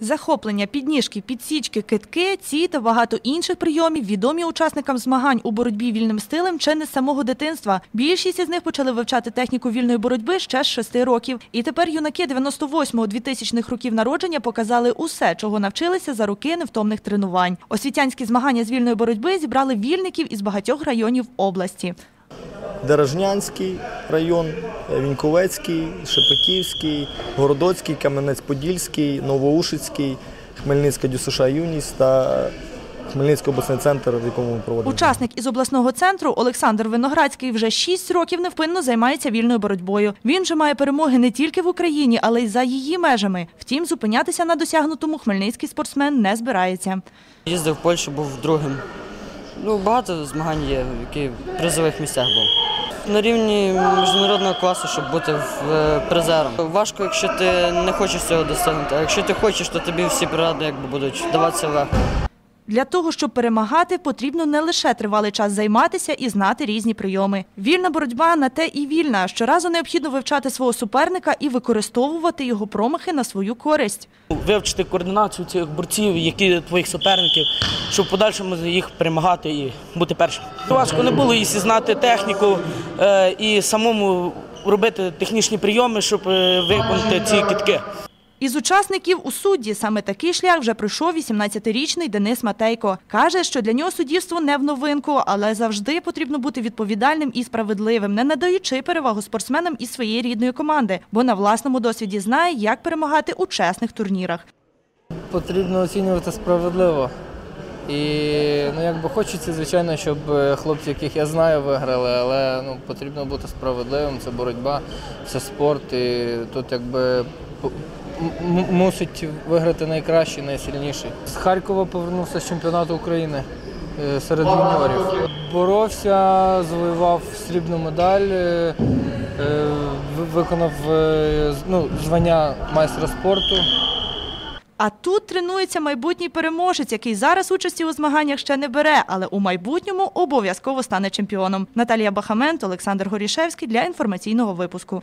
Захоплення, підніжки, підсічки, китки, ці та багато інших прийомів відомі учасникам змагань у боротьбі вільним стилем чи не з самого дитинства. Більшість із них почали вивчати техніку вільної боротьби ще з шести років. І тепер юнаки 98-2000 років народження показали усе, чого навчилися за роки невтомних тренувань. Освітянські змагання з вільної боротьби зібрали вільників із багатьох районів області. Дережнянський район, Віньковецький, Шепетівський, Городоцький, Кам'янець-Подільський, Новоушицький, Хмельницька ДЮСШ Юність та Хмельницький обласний центр, в якому ми проводимо. Учасник із обласного центру Олександр Виноградський вже 6 років невпинно займається вільною боротьбою. Він вже має перемоги не тільки в Україні, але й за її межами. Втім, зупинятися на досягнутому хмельницький спортсмен не збирається. Їздив в Польщу, був другим. Ну, багато змагань є, які в призових місцях був. На рівні міжнародного класу, щоб бути е, призером. Важко, якщо ти не хочеш цього досягнути. А якщо ти хочеш, то тобі всі поради якби будуть даватися легко. Для того, щоб перемагати, потрібно не лише тривалий час займатися і знати різні прийоми. Вільна боротьба на те і вільна. Щоразу необхідно вивчати свого суперника і використовувати його промахи на свою користь. вивчити координацію цих борців, які твоїх суперників, щоб в подальшому їх перемагати і бути першим. Важко не було і знати техніку, е, і самому робити технічні прийоми, щоб е, виконати ці кітки. Із учасників у судді саме такий шлях вже пройшов 18-річний Денис Матейко. Каже, що для нього суддівство не в новинку, але завжди потрібно бути відповідальним і справедливим, не надаючи перевагу спортсменам із своєї рідної команди, бо на власному досвіді знає, як перемагати у чесних турнірах. потрібно оцінювати справедливо. І ну, якби хочеться, звичайно, щоб е, хлопці, яких я знаю, виграли, але ну, потрібно бути справедливим, це боротьба, це спорт. І тут якби мусить виграти найкращий, найсильніший. З Харкова повернувся з чемпіонату України е, серед юніорів. Боровся, завоював срібну медаль, е, ви- виконав ну, звання майстра спорту. А тут тренується майбутній переможець, який зараз участі у змаганнях ще не бере, але у майбутньому обов'язково стане чемпіоном. Наталія Бахамент, Олександр Горішевський для інформаційного випуску.